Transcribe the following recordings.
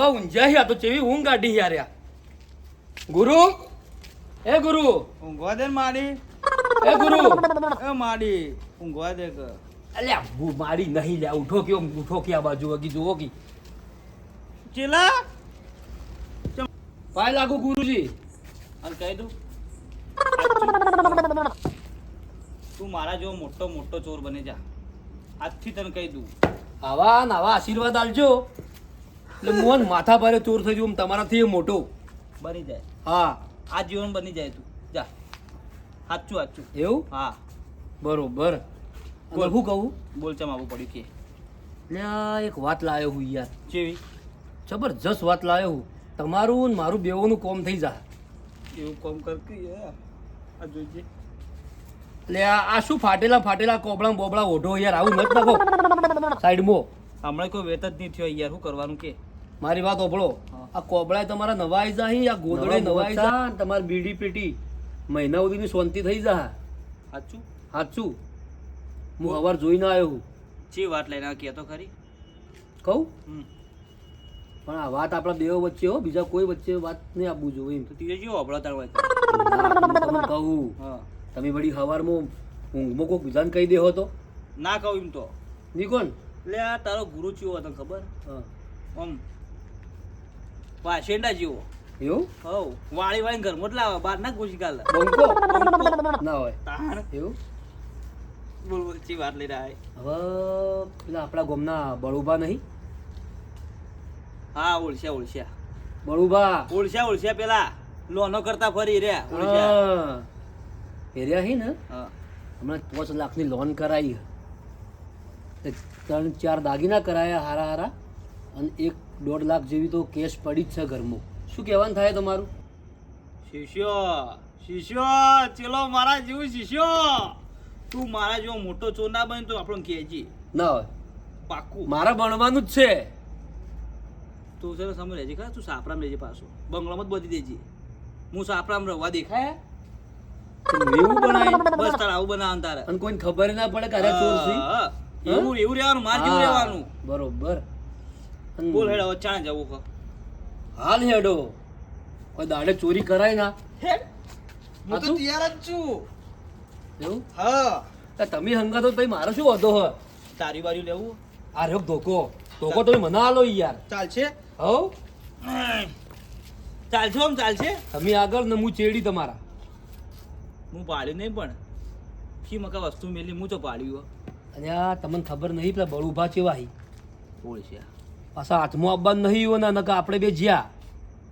જેવા ઊંઝા તો ચેવી ઊંઘ કાઢી આ. ગુરુ? એ ગુરુ? ઊંઘવા દે માડી. એ ગુરુ? એ માડી ઊંઘવા દે કે. અલ્યા ભૂ મારી નહીં લે ઉઠો કે ઉઠો કે આ બાજુ વગી જુઓ કે. ચેલા? પાય લાગુ ગુરુજી. અને કહી દઉં. તું મારા જેવો મોટો મોટો ચોર બની જા. આજથી તને કહી દઉં. આવા નવા આશીર્વાદ આલજો એટલે મોહન માથા ભારે ચોર થઈ જવું તમારાથી મોટો. બની જાય. હા. આ જીવન બની જાય તું. જા. સાચું સાચું. એવું? હા. બરોબર. બોલ. શું કહું? બોલ ચમ આવવું પડ્યું કે. લ્યા એક વાત લાવ્યો હું યાર. જેવી જબરજસ્ત વાત લાવ્યો હું. તમારું ને મારું બેવોનું કોમ થઈ જા. એવું કોમ કર કે યાર. આ જોજે. એટલે આ શું ફાટેલા ફાટેલા કોબળા બોબળા ઓઢો યાર. આવું મત નાખો સાઈડમાં. હમણાં કોઈ વેત જ નહીં થયો યાર. શું કરવાનું કે? મારી વાત ઓભળો. આ કોબળા તમારા નવાઈ જાય આ નવા નવાઈ જા તમારી બીડી પેટી. મહિના સુધીની શાંતિ થઈ જા સાચું સાચું હું સવાર જોઈને આવ્યો હું ચી વાત લઈને કહેતો ખરી. કહું? પણ આ વાત આપણા દેવો વચ્ચે હો બીજા કોઈ વચ્ચે વાત નહીં આપવું જોઈએ એમ. તો તીજે જેવો અબળો તાર હોય તમને કહું. હા. તમે વળી સવારમાં ઊંઘમાં કોઈક બીજાને કહી દેહો તો. ના કહું એમ તો. નિકોન એટલે આ તારો ગુરુ ચેવો હતો ખબર? હા. આમ વાસેંડા જેવો. એવું? હવ વાળી વાળી ઘરમાં જ લાવે બહાર ના ઘૂસી ગાલે બંકો? ના હોય. તાણ. એવું? બોલ બોલ ચી વાત લઈ રહ્યા હવે પેલા આપણા ગોમના બળુભા નહીં? હા ઓળશ્યા ઓળશ્યા. બળુભા? ઓળશ્યા ઓળશ્યા પેલા. લોનો કરતા ફરી રહ્યા ઓળશ્યા. ફેર્યા હી ને? હમણાં પાંચ લાખની લોન કરાવી ત્રણ ચાર દાગીના કરાયા હારા હારા. અને એક દોઢ લાખ જેવી તો કેશ પડી જ છે ઘરમાં. શું કહેવાનું થાય તમારું? શિષ્યો શિષ્યો ચેલો મારા જેવું શિષ્યો. તું મારા જેવો મોટો ચોર ના બને તો આપણો કહેજે. ના હોય. પાકું. મારા ભણવાનું જ છે. તું ને સમજ લેજે ખરા તું સાપરામ લેજે પાછો. બંગલામાં જ બધી દેજે. હું સાપરામ રહેવા દેખાય? એવું બનાય. બસ તારે આવું બનાવવાનું તારે. અને કોઈને ખબર ના પડે કે ચોર છે? એવું એવું રહેવાનું માર જેવું રહેવાનું. બરોબર. બોલ હેડો હવે ચાણ જવું કહો હાલ હેડો. કોઈ દાડે ચોરી કરાય ના. હેડ હું તો તૈયાર જ છું. એવું? હા. તમે હંગા તો ભાઈ મારો શું વધો હ? તારી બારી લેવું આ રહ્યો ધોકો. ધોકો તમે મને આલો યાર. ચાલશે? હવ ચાલશે આમ ચાલશે. તમે આગળ ને હું ચેડી તમારા. હું પાડ્યું નહીં પણ. શી મકા વસ્તુ મેલી હું તો પાડ્યું અને આ તમને ખબર નહીં પેલા બળુભા ચેવા હી? ઓળશ્યા પાછા હાથમાં આવવાનું નહીં હોય ને આપણે બે જ્યાં.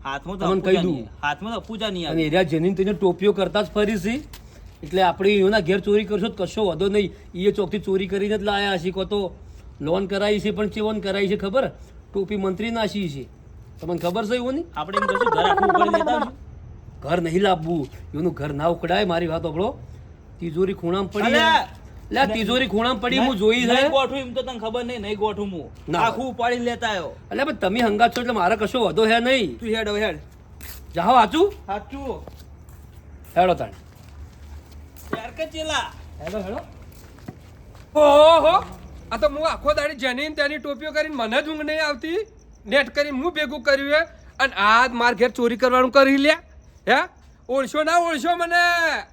હાથમાં તમને કહી દઉં. હાથમાં તો પૂજા નહીં અને એરિયા જેની તેને ટોપીઓ કરતા જ ફરી છે એટલે આપણે એના ઘેર ચોરી કરશો તો કશો વધો નહીં. એ ચોકથી ચોરી કરીને જ લાયા હશે કો તો લોન કરાવી છે પણ ચેવન કરાવી છે ખબર? ટોપી મંત્રી નાસી છે. તમને ખબર છે એવું નહીં આપણે એમ કશું ઘર આખું લેતા ઘર નહીં લાવવું. એનું ઘર ના ઉકડાય મારી વાત આપણો તિજોરી ખૂણામાં પડી! લે તિજોરી ખૂણામાં પડી હું જોઈ છે. નહીં ગોઠું એમ તો તને ખબર નહીં નહીં ગોઠું હું. આખું ઉપાડી લેતા આવ્યો એટલે પણ તમે હંગાત છો એટલે મારે કશો વધો હે નહીં. તું હેડ હવે હેડ. જાઓ હાચું? હાચું. હેડો તાણ. યાર કે ચેલા? હેડો હેડો. ઓહો આ તો હું આખો દાડી જેની તેની ટોપીઓ કરીને મને જ ઊંઘ નહીં આવતી. નેટ કરીને હું ભેગું કર્યું હે. અને આ માર ઘેર ચોરી કરવાનું કરી લે હે? ઓળશો ના ઓળશો મને.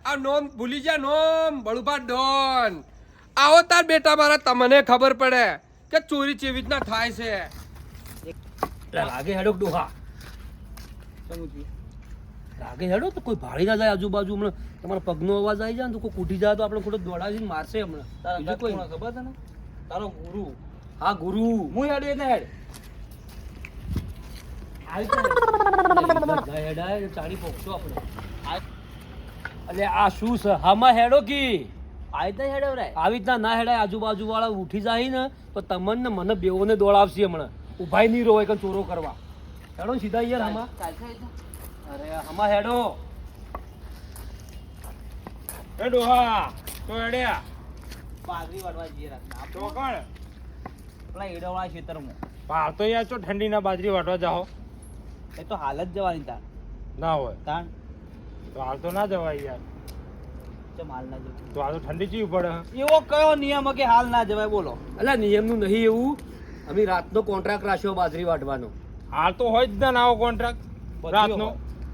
આ નોમ ભૂલી જા નોમ બળુભા ડોન. આવો તાર બેટા મારા તમને ખબર પડે કે ચોરી ચેવી રીતના થાય છે. રાગે હેડો ડોહા? રાગે હેડો તો કોઈ ભાળી ના જાય આજુબાજુ હમણાં. તમારા પગનો અવાજ આવી જાય ને તો કોઈ કૂટી જાય તો આપણે ખોટો દોડાવીને મારશે હમણાં. તારા બીજું કોઈ ખબર છે ને? તારો ગુરુ. હા ગુરુ. હું હેડ એને હેડ. બધા ને ચાડી પોખશો આપણે એટલે આ શું છે? હામાં હેડો કી? આવી તો રે. આવી રીતના ના હેડાય. આજુબાજુ વાળા ઉઠી જાય ને તો તમને ને મને બેઓને દોડાવશે હમણાં. ઉભાઈ નહીં રહો કે ચોરો કરવા. હેડો સીધા યાર હામાં અરે હામાં હેડો. હેડો હા. તો હેડ્યા. બાજરી વાળવા જઈએ રાતના તો કોણ પેલા એડાવાળા ખેતરમાં. બહાર તો યાર છો ઠંડીના બાજરી વાટવા જાઓ. એ તો હાલ જ જવાની તાણ. ના હોય. તાણ? તો હાલ તો ના જવાય યાર. ચમ હાલ ના જવું તો હાલ તો ઠંડી ચીવી પડે એવો કયો નિયમ કે હાલ ના જવાય? બોલો. અલા નિયમનું નહીં એવું. અમે રાતનો કોન્ટ્રાક્ટ રાખ્યો બાજરી વાટવાનો હાલ તો હોય જ ના આવો કોન્ટ્રાક્ટ રાતનો.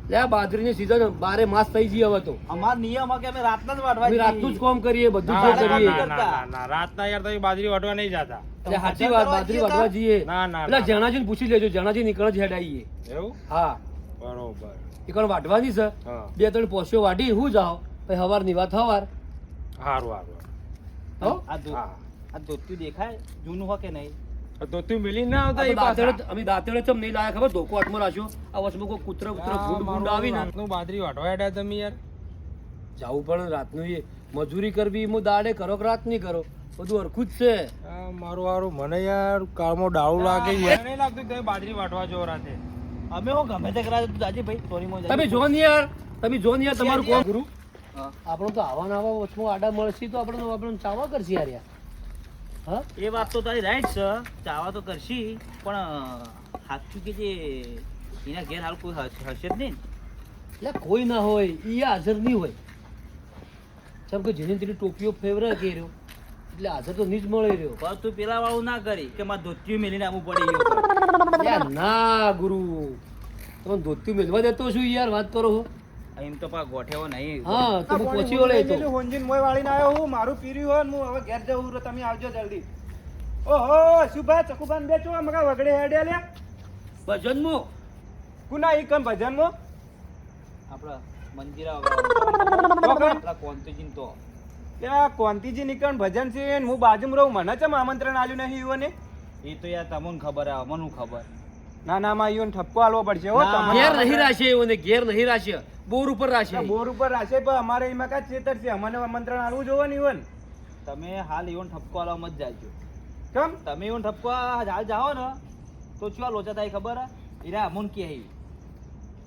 લે બાજરીની સીઝન બારે માસ થઈ ગઈ હવે તો. અમાર નિયમ કે અમે રાતના જ વાટવા રાતનું જ કામ કરીએ બધું ના, કરીએ. ના, ના, ના, ના, રાતના યાર તમે બાજરી વાટવા નહીં જતા. એટલે સાચી વાત બાજરી વાટવા જઈએ. ના, ના, એટલે ના. પૂછી લેજો જણાજી નીકળે જ હેડ આવીએ એવું? હા. બરોબર. નીકળ વાટવાની છે? બે ત્રણ પોસ્યો વાટી હું જાઓ પછી હવારની વાત હવાર. સારું સારું હો? આ હા દેખાય? જૂનું હોય કે નહીં? તો તું મિલી ના આવતા એ તો અમે દાતળ ચમ નહીં લાયા ખબર? ધોકો હાથમાં રાખ્યો આ વચમાં કોઈ કૂતરો કૂતરો આ ગુંડ ગુંડ મારું આવીને. રાતનું વાટવા હેડ્યા તમે યાર. જાવું પણ રાતનું એ મજૂરી કરવી હું દાડે કરો કે રાત નહીં કરો? બધું હરખું જ છે. આ મારું હારું મને યાર કાળમાં ડાળું લાગે યાર. નહીં લાગતું કે તમે બાજરી વાટવા જો રાતે. અમે હું ગમે તે કરાવે દાદી ભાઈ સોરીમાં જાજે. તમે જો ને યાર. તમે જો ને યાર તમારું કોમ ગુરુ. આપણો તો આવા ને આવા વચમાં આડા મળશે તો આપણે આપણે ચાવા કરશે યાર યાર. એ વાત તો તારી રાઈટ છે. ચાવા તો કરશી. પણ સાચું કે જે એના ઘેર હાલ કોઈ હશે જ નહીં એટલે કોઈ ના હોય ઈ હાજર નહીં હોય. જેમ કે જેની તેની ટોપીઓ ફેવરે રહ્યો એટલે હાજર તો નહીં જ મળી રહ્યો. પણ તું પેલા વાળું ના કરી કે મારે ધોતિયું મેલીને આવું પડે ગયું ના ગુરુ તમે ધોતિયું મેલવા દેતો છું યાર વાત કરો એમ તો પા ગોઠેવો નહીં. હા તો પહોંચી ઓલે તો. હોંજીન મોય વાળીને આવ્યો હું મારું પીર્યું હોય હું હવે ઘેર જવું રહ્યો તમે આવજો જલ્દી. ઓહો શુભા ચકુબાન બે છો મગા વગડે હેડે લે ભજન મો. કુના ઈ કન ભજન મો? આપડા મંજીરા વગર? આપડા કોંતીજીને તો. ત્યાં કોંતીજી નીકળ ભજન છે હું બાજુમાં રહું મને ચમ આમંત્રણ આલ્યું નહીં ઈવોને એ તો યાર તમને ખબર આવે મને હું ખબર. ના ના માં ઈવોને ઠપકો આલવો પડશે હો. તમને. ઘેર નહીં રાશે એઓને ઘેર નહીં રાશે. બોર ઉપર રાશે. બોર ઉપર રાશે પણ અમારે એમાં કા ચેતર છે. અમને આમંત્રણ આલવું જોવે ને ઈવન. તમે હાલ ઈવન ઠપકો આલવા મત જાજો. કેમ? તમે ઈવન ઠપકો હાલ જાઓ ને તો શું આ લોચા થાય ખબર? હે? ઈરા અમુન કે હી.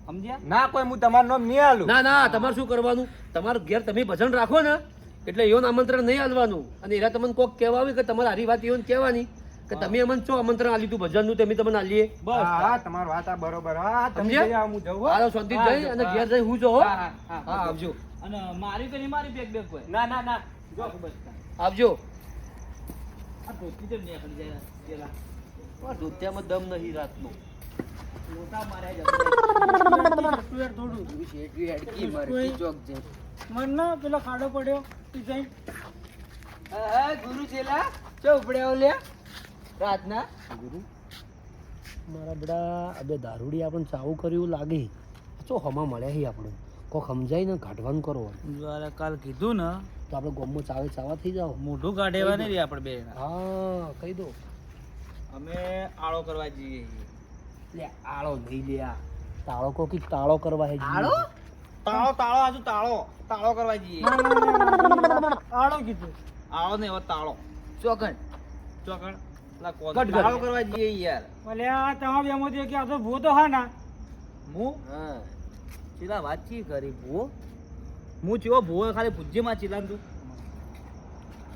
સમજ્યા? ના કોઈ હું તમારું નામ નહીં આલું. ના ના તમારે શું કરવાનું? તમારું ઘેર તમે ભજન રાખો ને એટલે એઓને આમંત્રણ નહીં આલવાનું. અને ઈરા તમને કોક કહેવા આવે કે તમારે હારી વાત એઓને કહેવાની. કે તમે અમને શું આમંત્રણ આલ્યું તું ભજનનું તમે તમને આલીએ. બસ. હા તમારી વાત આ બરોબર. હા તમે? જઈ હું જઉં હાલો શાંતિ જઈ અને ઘેર જઈ હું જો હા, હા, આવજો. અને મારી તો નહીં મારી બેગ બેગ કોઈ ના ના ના. જો બસ. આવજો. આ ધોતી કેમ નીકળી જાય પેલા આ ધોતિયામાં દમ નહીં રાતનો. લોટા માર્યા મનનો પેલો ખાડો પડ્યો ડિઝાઇન ગુરુ છેલા ચો ઉપડ્યા રાતના ગુરુ મારા બધા અબે દારૂડી આપણને ચાવું કર્યું લાગે. ચો હમા મળ્યા હી આપણે? કોક સમજાય ને કાઢવાનું કરો અરે કાલ કીધું ને તો આપણે ગોમમાં ચાવે ચાવા થઈ જાવ મોઢું કાઢેવા નહીં આપણે બે હા કહી દો. અમે આળો કરવા જઈએ લે આળો નહીં લે આ. તાળો કો કી તાળો કરવા હે તાળો? તાળો તાળો આજુ તાળો? તાળો કરવા જઈએ. આળો કીધું. આળો ને હવે તાળો. ચોકણ ચોકણ કરવા જઈએ યાર. ભલે આ કે આ તો હા ના. હું? હા. ચીલા કરી હું ચીવો ખાલી પૂજ્યમાં ચીલાન તું?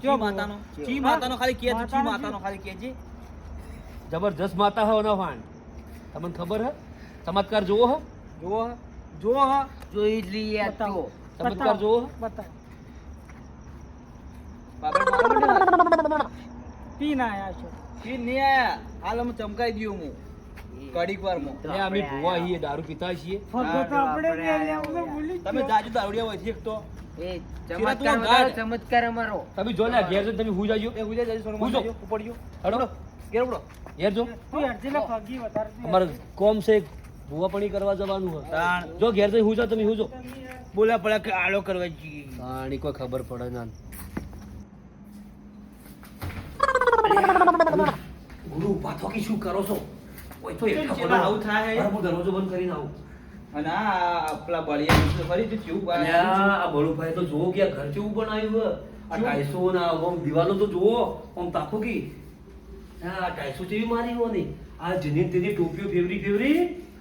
ચી માતાનો? ચી માતાનો ખાલી કે ચી માતાનો માતાનો ખાલી કેજે જબરજસ્ત માતા હો ના ફાન તમને ખબર હે? ચમત્કાર જોવો જોવો જુઓ જોવો હા? જોઈ જ લઈએ તો. ચમત્કાર જોવો હો? બતાવ બાબા મારો મંડે પી ના આયા છો. પી નહીં આયા. હાલ અમે ચમકાઈ ગયો હું. કડીક વાર મો. એટલે અમે ભૂવા છીએ દારૂ પીતા છીએ. આપણે તમે જાજુ દારૂડિયા હોય છે એક તો. એ ચમત્કાર ગાઢ. ચમત્કાર અમારો. તમે જો લે ઘેર જઈને તમે હું જાજો. એ ઉજે જાજુ સોનો હું ઉપડજો હડો. ઘેર ઉપડો. ઘેર જો. તું હેડજે ફગી વધારે તું કોમ છે ભૂવાપણી કરવા જવાનું હોય. જો ઘેર જઈ હું જાઓ તમે હું જો બોલા પડે કે આળો કરવા જઈએ. આની કોઈ ખબર પડે ના. ગુરુ પાછો કે શું કરો છો? કોઈ તો કેમ એકલા આવું થાય? હું દરવાજો બંધ કરીને આવું. અને આ આપલા બળિયા ફરી તું કેવું આ બળુભાઈ તો જોવો કે ઘર કેવું બનાવ્યું હે. આ ટાઈસો ના આમ દિવાલો તો જોવો આમ તાખો કી. આ ટાઈસો જેવી મારી હોય ને? આ જેની તેની ટોપીઓ ફેવરી ફેવરી.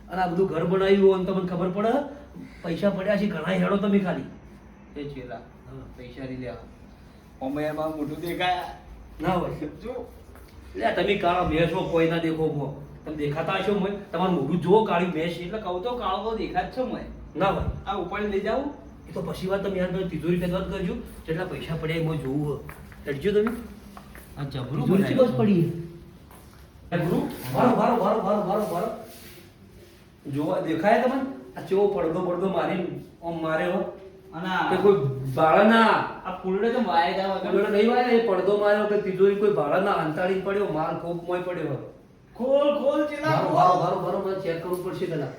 અને આ બધું ઘર બનાવ્યું હોય તમને ખબર પડે? પૈસા પડ્યા છે ઘણા હેડો તમે ખાલી. એ ચેલા પૈસા નહીં લેવા. ઓમયામાં મોટું દેખાય. ના હોય. જો. એટલે તમે કાળા બેસો કોઈ ના દેખો મો. તમે દેખાતા હશો મેં તમારું મોઢું જુઓ કાળી બેસ એટલે કહું તો કાળો દેખાય દેખાત છે મને ના હોય. આ ઉપાડી લઈ જાઉં એ તો પછી વાત તમે યાર તમે તિજોરી પેદા કરજો. જેટલા પૈસા પડ્યા એમાં જોવું ચડજો તમે. આ જબરું ચી બસ પડી ગુરુ વારો વારો વારો વારો વારો વારો. જોવા દેખાય તમને? આ ચેવો પડદો પડદો મારી ઓમ મારે હો. અને કોઈ બાળના ના આ ફૂલડે તો વાયદા વગર. જોડે નહીં વાય એ પડદો માર્યો કે તિજોરી કોઈ ભાડા ના અંતાડી પડ્યો માલ કોક મોય પડ્યો ખોલ ખોલ ચેલા ખોલ. બારો બારો મને ચેક કરવું પડશે પેલા.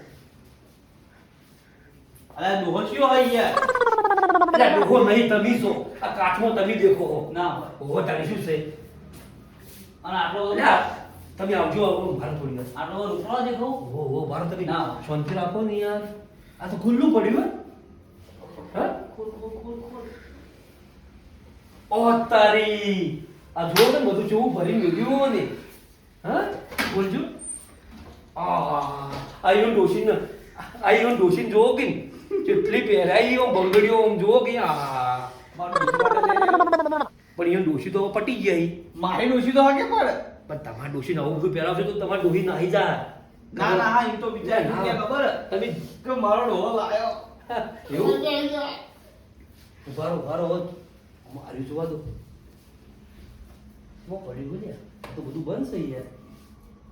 અરે ડોહો કયો હોય યાર. અરે ડોહો નહીં તમે છો. આ કાઠમો તમે દેખો. હો ના હોય. ઓહો તારી શું છે? અને આટલો તમે આવજો આવો ભાર થોડી આટલો રૂપડો દેખો. ઓહો ઓહો ભાર તમે ના. શાંતિ રાખો ને યાર. આ તો ખુલ્લું પડ્યું હે હા? ખુલ ખુલ ખુલ ખોલ. ઓ તારી આ જો ને બધું જેવું ભરી મેળ્યું ને હા? બોલજો. આ આયો ડોશીન આયો ડોશીન જોવો કે કેટલી પહેરાઈ ઓમ બંગડીઓ ઓમ જોવો કે આ મારું ડોશી માટે લઈ લે. પણ એ ડોશી તો પટી ગયા ઈ. મારી ડોશી તો હાકે પડે. પણ તમારા ડોશી નવું બધું પહેરાવશો તો તમારા ડોશી નાહી જાય. ના ના એમ તો બીજા ખબર તમે કે મારો ડોહો લાયો. એવું? ઉભારો ઉભારો હોત મારી જોવા દો. શું પડ્યું ને તો બધું બંધ થઈ યાર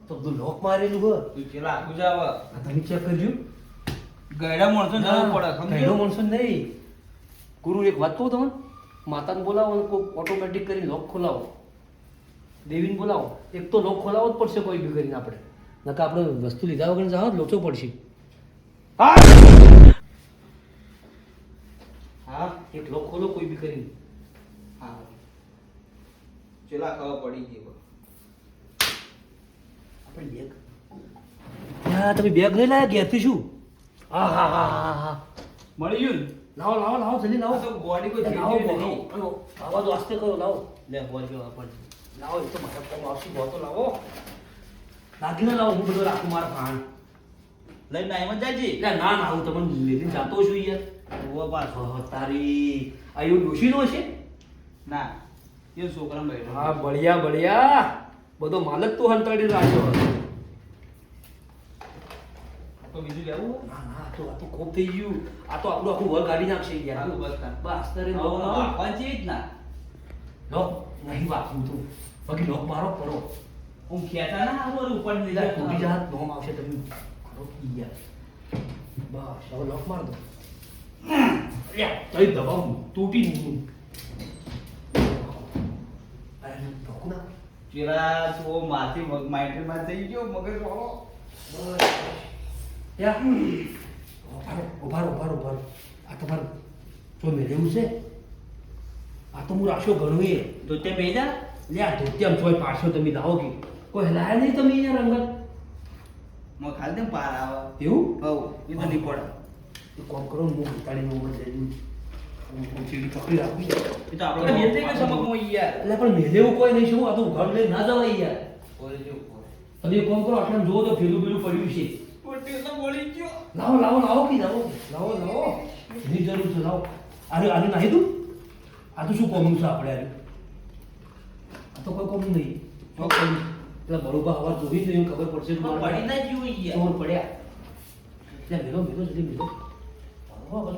તો બધું લોક મારેલું હોય. તું ચેલા આગુ જાવ આ તમે ચેક કરજો. ગયડા માણસો ને જવું પડે સમજો માણસો નહીં. ગુરુ એક વાત કહું તમને? માતાને બોલાવો કોઈ ઓટોમેટિક કરીને લોક ખોલાવો. દેવીને બોલાવો. એક તો લોક ખોલાવો જ પડશે કોઈ બી કરીને આપણે. નકા આપણે વસ્તુ લીધા વગર જાવ લોચો પડશે. હા. એક લોક ખોલો કોઈ બી કરીને. ચેલા ખાવા પડી ગયો આપણે બેગ હા તમે બેગ લઈ લાયા ઘેરથી શું? હા હા હા હા હા. મળી ગયું ને? લાવો લાવો લાવો જલ્દી લાવો. તો બોડી કોઈ લાવો નહીં. આનો આવાજ વાસ્તે કરો લાવો. લે બોલ જો આપણ લાવો એ તો મારા કોમ આવશે બહુ લાવો. લાગીને લાવો હું બધો રાખું મારા પાણ લઈને નાઈમાં જાજી? એટલે ના ના હું તમને લઈને જાતો છું યાર. ઓ પાછો. તારી આ એવું ડોશીનો છે ના. એ છોકરા બેઠો હા બળિયા બળિયા બધો માલક તો હંતાડી રાખ્યો તો બીજું લેવું? ના ના તો આ તો ખૂબ થઈ ગયું. આ તો આપણું આખું વર કાઢી નાખશે યાર. બસ. બસ તારે છે જ ના. લોક નહીં વાપરું તું. બાકી લોક મારો કરો હું ખેતા ના આવું ઉપર લીધા તૂટી જાત નોમ આવશે તમે કરો યાર. બસ હવે લોક માર દો તઈ દબાવ. તૂટી નહીં ચેલા તો માથી માઇન્ડમાં થઈ ગયો મગજ વાળો. ઉભારો ઉભારો ઉભારો આ તમારું જો મેં લેવું છે. આ તો હું ઘણું એ. તો તે બેજા લે આ ધોતિયામ ચોય પાછો તમે લાવો કે. કોઈ હલાયા નહીં તમે અહીંયા રંગત? મગ ખાલી ને પાર આવે. એવું? હવ એ તો કોમ કરો હું તો આપણે મેલ થઈ તમે કામ કરો આટલા જુઓ તો ફેલું પેલું પડ્યું છે તો લાવો લાવો લાવો કે લાવો લાવો લાવો એની જરૂર છે લાવો અરે આજે નાહી તું આ તો શું કોમનું છે આપણે આરે આ તો કોઈ કોમનું નહીં જો કોઈ પેલા બરોબર હવા જોઈ નહીં ખબર પડશે પડી ના જીવું યાર. ચોર પડ્યા. એટલે મેલો મેલો જલ્દી મેલો. બરોબર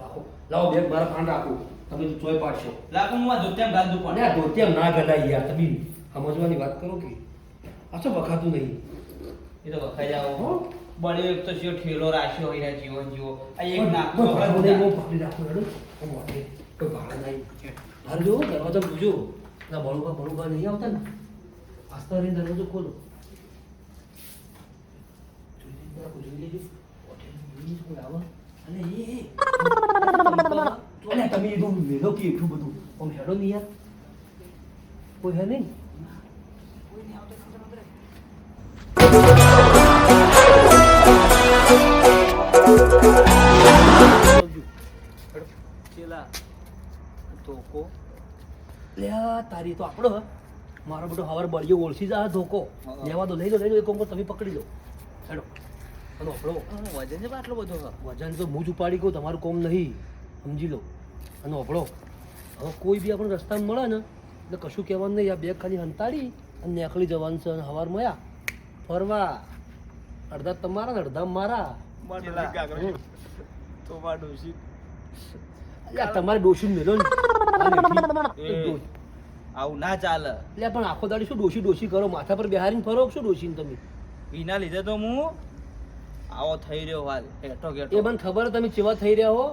હા, શું લાવો બેગ મારા પાન રાખો. તમે ચોય પાડશો. લાખો હું આ ધોતિયામાં પણ આ ધોતિયામ ના ગલાય યાર. તમે સમજવાની વાત કરો કે આ તો વખાતું નહીં. એ તો વખાઈ જાવ હો? બળે એક તો જો ઠેલો રાખ્યો હોય ને જીવન જીવો. આ એક કોઈ નહીં, હોય પકડી રાખું હેડો. હું મોટે તો ભાડું નહીં. જુઓ, દરવાજો બુજો ના બળુકા બળુકા નહીં આવતા ને? આસ્તા રહીને દરવાજો ખોલો. જોઈ લેજો, જોઈ લેજો. હોટેલ જોઈ જ કોઈ આવે. અને એ, એ. તમે વેલો કે એટલું બધું આમ હેડો નહીં યાર કોઈ હે નહીં ધોકો લ્યા તારી તો આપણો મારો બધો હવાર બળિયો ઓળખી જા ધોકો લેવા દો લઈ લો લઈ લો એક કોંગો તમે પકડી લો હેડો અને આપણો વજન છે આટલો બધો વજન તો હું જ ઉપાડી ગયો તમારું કોમ નહીં. સમજી લો. અને આપણો હવે કોઈ બી આપણને રસ્તામાં મળે ને એટલે કશું કહેવાનું નહીં. આ બેગ ખાલી હંતાડી અને નીકળી જવાનું છે અને હવાર મળ્યા. ફરવા. અડધા તમારા ને અડધા મારા. તો ડોશી. તમારે ડોશી મેલો આવું ના ચાલે. એટલે પણ આખો દાડી શું ડોશી ડોશી કરો? માથા પર બેહારીને ફરો શું ડોશીને તમે? એના લીધે તો હું આવો થઈ રહ્યો હાલ હેઠો એ મને ખબર તમે ચેવા થઈ રહ્યા હો?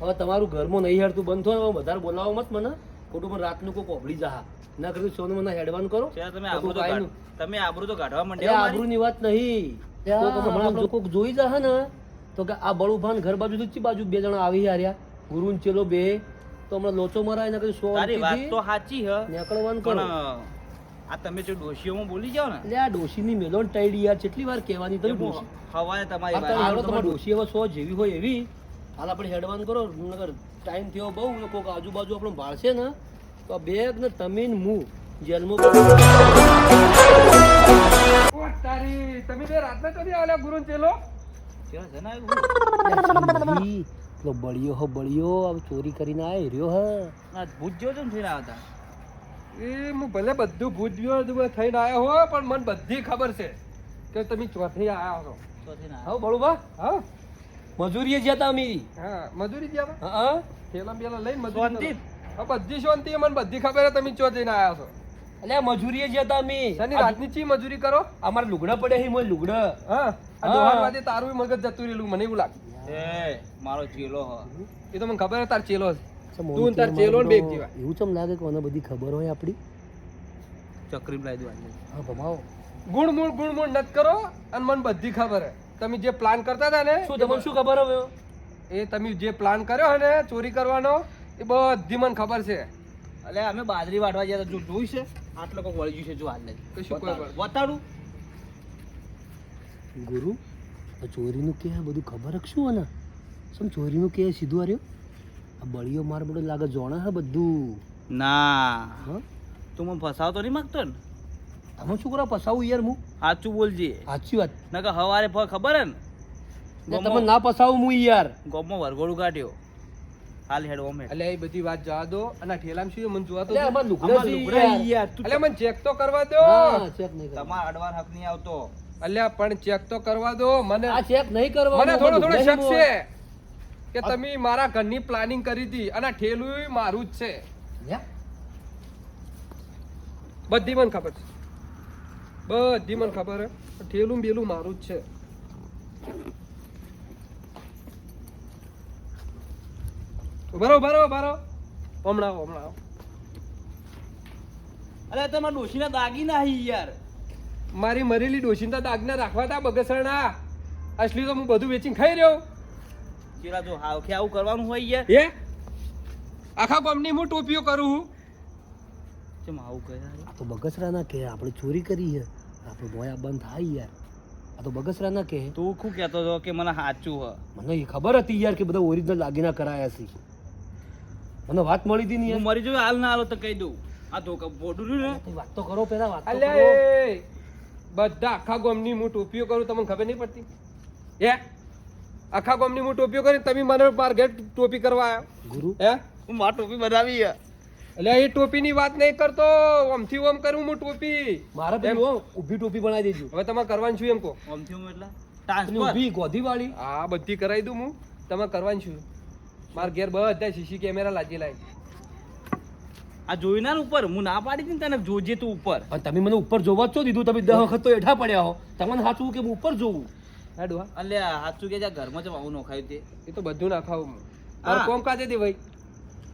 હવે તમારું ઘરમાં નહીં હેડતું બંધ થો. હવે વધારે બોલાવો મત મને. ખોટું પણ રાતનું કોઈ પોપડી જા ના કર્યું સોનું મને હેડવાન કરો. તમે આબરૂ તો તમે આબરૂ તો કાઢવા માંડ્યા મારી. આબરૂની વાત નહીં. હમણાં કોક જોઈ જા ને તો કે આ બળુભાન ઘર બાજુ ચી બાજુ બે જણા આવી હાર્યા? ગુરુ ને ચેલો બે. તો હમણાં લોચો મરાય ને કઈ સો વાત તો સાચી હ. નીકળવાનું પણ આ તમે જે ડોશીઓમાં બોલી જાઓ ને એટલે આ ડોશીની મેલોન ટાઈડી યાર કેટલી વાર કહેવાની તમે હવાએ તમારી વાત. તમારી ડોશી હવે સો જેવી હોય એવી. હાલ આપણે હેડવાન કરો નગર ટાઈમ થયો બહુ ને કોક આજુબાજુ આપણો ભાળશે ને તો બેગ ને તમે ને હું જેલમાં તારી તમે બે રાતના કરી આવ્યા ગુરુ ચેલો? બળિયો હો બળિયો ચોરી કરીને આવ્યો રહ્યો હ. ભૂજ છે ને થઈને આવતા એ હું ભલે બધું ભૂજ્યો થઈને આવ્યો હો પણ મને બધી ખબર છે કે તમે ચોથી આવ્યા છો. હા બરોબર હા મજૂરીએ જ્યાં હતા અમે. હા મજૂરી જ્યાં હા હા. થેલા બેલા લઈને મજૂરી હા બધી શાંતિ મને બધી ખબર છે તમે ચોથી ના આવ્યા છો. એટલે મજૂરીએ જ્યાં હતા અમે. શનિ રાતની ચી મજૂરી કરો? અમારે લુગડા પડે હે મને લુગડા. હા. દોહારવાદે તારું મગજ જતું રહેલું મને એવું લાગે. એ મારો ચેલો હ. એ તો મને ખબર તાર ચેલો છે. તું તાર ચેલો બેગ જેવા. એવું ચમ લાગે કે મને બધી ખબર હોય આપડી? ચક્રી લાવી દો હા ભમાવો. ગુણ મૂળ ગુણ મૂળ નત કરો અને મને બધી ખબર હે. તમે જે પ્લાન કરતા હતા ને શું તમને શું ખબર હવે? એ તમે જે પ્લાન કર્યો હે ને ચોરી કરવાનો એ બધી મને ખબર છે. એટલે અમે બાજરી વાટવા ગયા જો જોઈ છે? આટલો કોક વળી ગયું છે જો હાલ કશું કોઈ બતાડું. ગુરુ આ ચોરીનું કે બધું ખબર શું ને સમ ચોરીનું કે સીધું આર્યો આ બળીઓ માર બધું લાગે જોણે હે બધું. ના. તું મને ફસાવતો નહીં માગતો ને? તમે છોકરા ફસાવું યાર હું? સાચું બોલજે. સાચી વાત. નકર હવારે ફ- ખબર હે ને? ને તમે ના ફસાવું હું યાર. ગોમમાં વરઘોડું કાઢ્યો. હાલ હેડ ઓમે એટલે એ બધી વાત જવા દો. અને ઠેલામ શું છે મને જોવા તો અમાર લુગડા યાર. એટલે મને ચેક તો કરવા દો. હા ચેક નહીં તમાર અડવાર હક નહીં આવતો. અલ્યા પણ ચેક તો કરવા દો. મને આ ચેક નહીં કરવા મને થોડો થોડો શક છે. કે તમે મારા ઘરની પ્લાનિંગ કરી હતી અને ઠેલું મારું જ છે. બધી મને ખબર છે. બધી મને ખબર છે. ઠેલું બેલું મારું જ છે. બરો બરો બરો હમણાં હમણાં અરે તમારા ડોશીના દાગીના હી યાર. મારી મરેલી ડોશીના દાગના રાખવા તા બગસરણા અસલી તો હું બધું વેચીને ખાઈ રહ્યો. ચેલા જો હાવ કે આવું કરવાનું હોય યાર. હે? આખા ગામની હું ટોપીઓ કરું છું કેમ આવું કર્યા આ તો બગસરા ના કે આપણે ચોરી કરી છે. આપણે બોયા બંધ થાય યાર. આ તો બગસરા ના કે તું શું કહેતો હતો કે મને સાચું હ? મને એ ખબર હતી યાર કે બધા ઓરિજિનલ દાગીના કરાયા છે. મને વાત મળી હતી નહીં હું મરી જોયું હાલ ના હાલો તો કહી દઉં. આ તો બોડું રહ્યું ને? વાત તો કરો પેલા વાત અલ્યા બધા આખા ગામની હું ટોપીઓ કરું તમને ખબર નહીં પડતી? હે? આખા ગામની હું ટોપીઓ કરી તમે મને માર ઘેર ટોપી કરવા આવ્યા ગુરુ? હે? હું માર ટોપી બનાવી એટલે એ ટોપીની વાત નહીં કરતો. ઓમથી ઓમ કરું હું ટોપી. મારા એમ. ઊભી ટોપી બનાવી દેજો. હવે તમારે કરવાનું છું એમ કહો? ઓમથી ઓમ એટલે ટ્રાન્સફર ઊભી ગોધી વાળી આ બધી કરાવી દઉં હું. તમારે કરવાનું છું મારા ઘેર બધા સીસી કેમેરા લાગી લાય આ જોઈ ના ઉપર? હું ના પાડી હતી ને તને જોજે તું ઉપર. પણ તમે મને ઉપર જોવા જ છો દીધું. તમે દસ વખત તો એઠા પડ્યા હો. તમને સાચું કે હું ઉપર જોવું હા. અલે સાચું કે જા ઘરમાં જવા આવું નખાયું તે? એ તો બધું ના હું. મારે હા. કોમ કાજે દે ભાઈ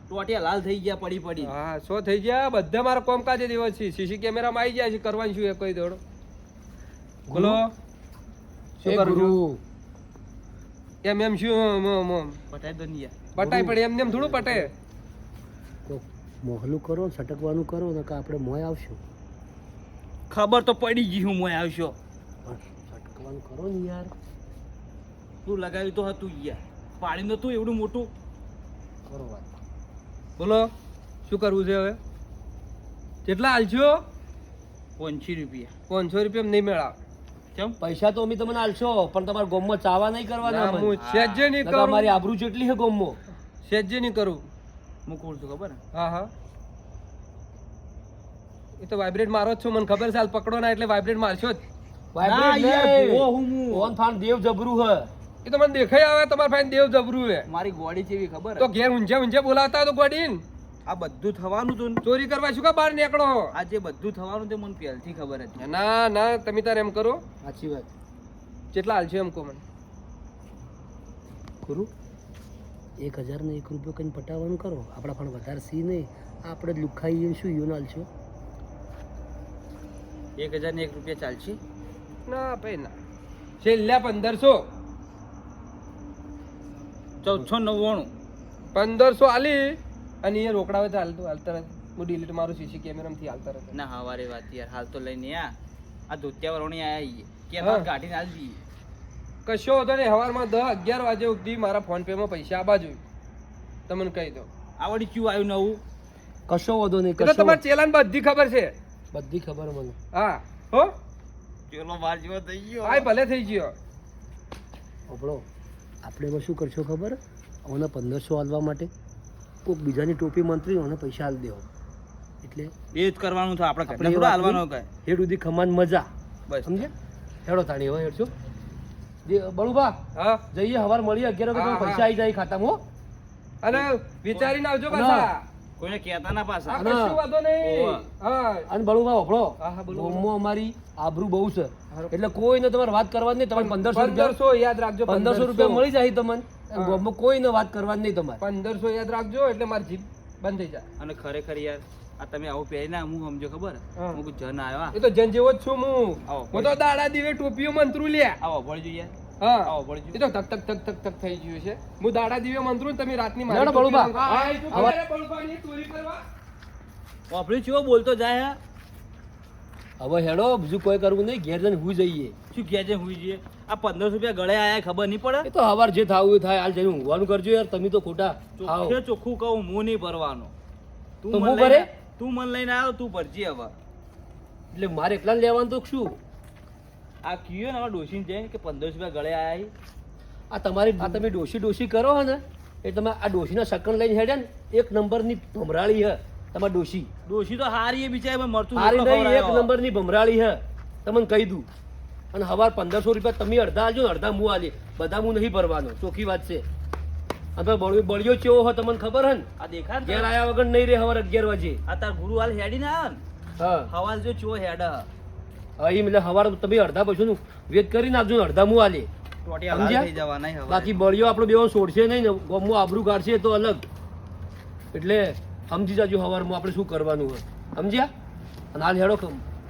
ટોટિયા લાલ થઈ ગયા પડી પડી. હા સો થઈ ગયા બધા મારા કોમ કાજે દેવા છે. સીસી કેમેરામાં આવી જાય છે કરવાનું શું એ કોઈ દોડો. બોલો. શું કરું એમ એમ શું. પટાઈ દો ને યાર. પટાય પડે એમ એમ થોડું પટે મોહલું કરો સટકવાનું છટકવાનું કરો ને કે આપણે મોય આવશું. ખબર તો પડી ગઈ હું મોય આવશો. છટકવાનું કરો ને યાર. તું લગાવ્યું તો હતું યાર. પાડી નતું એવડું મોટું. કરો વાત. બોલો શું કરવું છે હવે? કેટલા હાલશો પંચી રૂપિયા. પાંચસો રૂપિયા નહીં મેળાવ કેમ? પૈસા તો અમે તમને આલશો પણ તમારા ગોમમાં ચાવા નહીં કરવાના હું સેજે નહીં કરું. અમારી કરું આબરૂ જેટલી છે ગોમમાં. સેજે નહીં કરું. હું કોણ છું ખબર? હા હા. એ તો વાઇબ્રેટ મારો જ છું મને ખબર છે હાલ પકડો ના એટલે વાઇબ્રેટ મારશો જ. ફોન ફાન દેવ જબરું હ. એ તો મને દેખાઈ આવે તમારા ફાઈન દેવ જબરું હે. મારી ગોડી જેવી ખબર તો ઘેર ઊંચે ઊંચે બોલાવતા તો ગોડીન. આ બધું થવાનું હતું ચોરી કરવા શું કા બહાર નીકળો? આ જે બધું થવાનું તે મને પહેલથી ખબર હતી. ના ના તમે તારે એમ કરો. સાચી વાત. કેટલા હાલ છે એમ કહો મને? ગુરુ એક હજાર ને એક રૂપિયો કઈ પટાવવાનું કરો. આપણા પણ વધારે સી નહીં. આપણે લુખાઈ લુખાઈએ શું યુન હાલશો એક હજાર ને એક રૂપિયા ચાલશે. ના ભાઈ ના. છેલ્લા પંદરસો. ચૌદસો નવ્વાણું. પંદરસો આલી અને એ રોકડા હોય તો હાલતું હાલતા રહે. હું ડિલીટ મારું સીસી કેમેરામાંથી હાલતા રહે. ના હવારે વાત યાર. હાલ તો લઈને આ. આ ધોતિયા વરોણી આયા ઈએ કે હા. કાઢીને હાલ દઈએ કશો હતો ને સવારમાં દસ અગિયાર વાગે સુધી મારા ફોન પે માં પૈસા આવવા જોઈએ તમને કહી દો આવડી ક્યુ આવ્યું નવું? કશો વધો નહીં તમારે ચેલાન બધી ખબર છે. બધી ખબર મને. હા. હો? ચલો જેવો થઈ ગયો. આય ભલે થઈ ગયો. આપણો આપણે એમાં શું કરશો ખબર? ઓને પંદરસો હાલવા માટે કોઈક બીજાની ટોપી મંત્રી ઓને પૈસા હાલ દેવો. એટલે એ જ કરવાનું છે આપણે આપણે થોડું હાલવાનો કઈ. હેડ સુધી ખમાન મજા. બસ. સમજ્યા હેડો તાણી હવે હેડશો. જે બળુભા હા? જઈએ હવાર મળીએ અગિયાર વાગે પૈસા આવી જાય ખાતામાં અને વિચારીને આવજો પાછા. કોઈને કહેતા ના વાંધો નહીં. હા. અને અમારી આબરૂ બહુ છે. એટલે કોઈને તમારે વાત કરવાની નહીં તમારે પંદરસો રૂપિયા પંદરસો યાદ રાખજો પંદરસો રૂપિયા મળી જાય તમને. ગામમાં કોઈને વાત કરવા નહીં તમારે. પંદરસો યાદ રાખજો એટલે મારી જીભ બંધ થઈ જાય. અને ખરેખર યાર આ તમે આવું પહેરી ના હું સમજો ખબર? હા. જન આવ્યા એ તો જન જેવો જ છું હું. હું તો દાડા દિવે ટોપીઓ મંત્રુ લે આવો ભળજો યાર હા. એ તો તક તક તક તક તક થઈ ગયું છે. હું દાડા દીવે મંત્રું તમે રાતની ના, ના, બળુબા. મંત્રો. હા, એ તું હવે- ખબર હે બળુબાની ચોરી કરવા? વાપરી ચેવો બોલતો જાય હવે હેડો બીજું કોઈ કરવું નહીં ઘેર જઈને હું જઈએ. શું કહે છે હું જઈએ? આ પંદરસો રૂપિયા ગળે આયા ખબર નહીં પડે? એ તો હવાર જે થાવું એ થાય હાલ જઈને ઊંઘવાનું કરજો યાર તમે તો ખોટા. આવો. ચોખ્ખે ચોખ્ખું કહું હું નહીં ભરવાનો. તું તો હું ભરે? તું મન લઈને આવ્યો તું ભરજી હવે. એટલે મારે એકલા લેવાનું તો શું? આ કીયો ને ડોસીને જઈને કે પંદરસો રૂપિયા ગળે આયા આ તમારી આ તમે ડોશી ડોશી કરો હો ને એ તમે આ ડોશીના શકન લઈને હેડે ને એક નંબરની ભમરાળી હે તમારી ડોશી. ડોશી તો હારી એ બિચારી મરતું હારી નહીં એક નંબરની ભમરાળી હે તમને કહી દઉં. અને હવાર પંદરસો રૂપિયા તમે અડધા આલજો ને અડધા હું આલી બધા હું નહીં ભરવાનો ચોખ્ખી વાત છે. અમે બળિયો બળિયો ચેવો હોય તમને ખબર હે ને? આ દેખાય ઘેર આવ્યા વગર નહીં રે હવાર અગિયાર વાગે. આ તાર ગુરુ હાલ હેડી ને આવ્યો ને? હા. હવાલ જો ચો હેડ. હ. હા એટલે હવાર તમે અડધા પૈસાનું વેદ કરી નાખજો ને અડધા હું આલી. બાકી બળિયો આપણો બેવો છોડશે નહીં ને ગમો આબરૂ કાઢશે તો અલગ. એટલે સમજી જાજો સવારમાં આપણે શું કરવાનું હોય. સમજ્યા? અને હાલ હેડો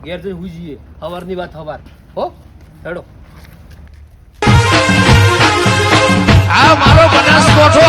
ઘેર જઈને હું જઈએ. હવારની વાત હવાર. હો? હેડો. આ મારો બનાસકોઠો